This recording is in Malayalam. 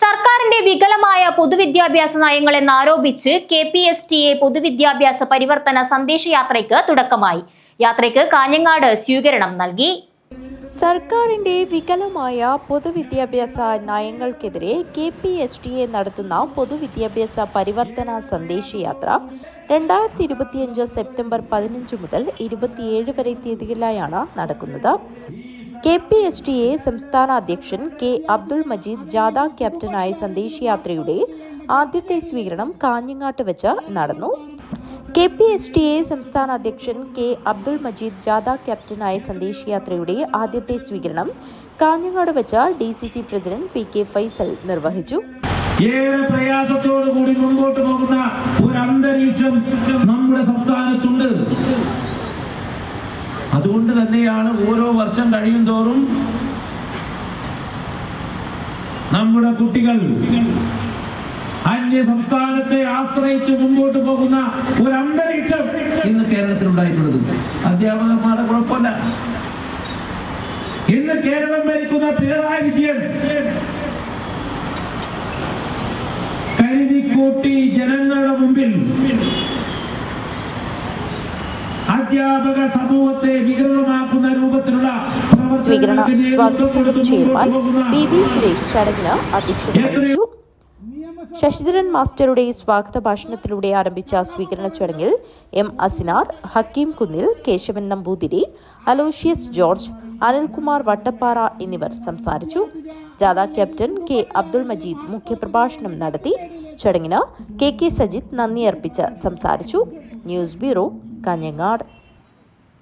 സർക്കാരിന്റെ വികലമായ പൊതുവിദ്യാഭ്യാസ നയങ്ങളെന്നാരോപിച്ച് K P S T A പൊതുവിദ്യാഭ്യാസ പരിവർത്തന സന്ദേശയാത്രയ്ക്ക് തുടക്കമായി. യാത്രയ്ക്ക് കാഞ്ഞങ്ങാട് സ്വീകരണം നൽകി. സർക്കാരിന്റെ വികലമായ പൊതുവിദ്യാഭ്യാസ നയങ്ങൾക്കെതിരെ K P S T A നടത്തുന്ന പൊതുവിദ്യാഭ്യാസ പരിവർത്തന സന്ദേശയാത്ര രണ്ടായിരത്തി ഇരുപത്തിയഞ്ച് സെപ്റ്റംബർ പതിനഞ്ച് മുതൽ ഇരുപത്തിയേഴ് വരെ തീയതികളിലായാണ് നടക്കുന്നത്. K P S T A സംസ്ഥാന അധ്യക്ഷൻ കെ അബ്ദുൾ മജീദ് ജാഥ ക്യാപ്റ്റനായ സന്ദേശയാത്രയുടെ ആദ്യത്തെ സ്വീകരണം കാഞ്ഞങ്ങാട്ട് വെച്ച് നടന്നു. K P S T A സംസ്ഥാന അധ്യക്ഷൻ കെ അബ്ദുൾ മജീദ് ജാഥ ക്യാപ്റ്റനായ സന്ദേശയാത്രയുടെ ആദ്യത്തെ സ്വീകരണം കാഞ്ഞങ്ങാട് വെച്ച് D C C president P K Faisal നിർവഹിച്ചു. പ്രയാസത്തോടു കൂടി മുമ്പോട്ട് പോകുന്ന ഒരു അന്തരീക്ഷം നമ്മുടെ സംസ്ഥാനത്തുണ്ട്. അതുകൊണ്ട് തന്നെയാണ് ഓരോ വർഷം കഴിയും തോറും നമ്മുടെ കുട്ടികൾ അന്യ സംസ്ഥാനത്തെ ആശ്രയിച്ച് മുമ്പോട്ട് പോകുന്ന ഒരു അന്തരീക്ഷം ഇന്ന് കേരളത്തിൽ ഉണ്ടായിട്ടുള്ളത് അധ്യാപകന്മാരുടെ കുഴപ്പമില്ല. ഇന്ന് കേരളം ഭരിക്കുന്ന പിണറായി വിജയൻ കരുതിക്കൂട്ടി ജനങ്ങളുടെ മുമ്പിൽ അധ്യാപക സമൂഹത്തെ വികൃതമാക്കുന്ന രൂപത്തിലുള്ള സ്വീകരണ സ്വാഗതം സ്വാഗത സംഘം നേതൃത്വം ചെയർമാൻ കൊടുത്തുകൊണ്ടുപോകുന്ന പി വി സുരേഷ് ചടങ്ങിന് അധ്യക്ഷത വഹിച്ചു. ശശിധരൻ മാസ്റ്ററുടെ സ്വാഗത ഭാഷണത്തിലൂടെ ആരംഭിച്ച സ്വീകരണ ചടങ്ങിൽ എം അസിനാർ ഹക്കീം കുന്നിൽ കേശവൻ നമ്പൂതിരി അലോഷ്യസ് ജോർജ് അനിൽകുമാർ വട്ടപ്പാറ എന്നിവർ സംസാരിച്ചു. ജാഥ ക്യാപ്റ്റൻ കെ അബ്ദുൾ മജീദ് മുഖ്യപ്രഭാഷണം നടത്തി. ചടങ്ങിന് കെ കെ സജിത് നന്ദി അർപ്പിച്ച് സംസാരിച്ചു. News bureau Kanhangad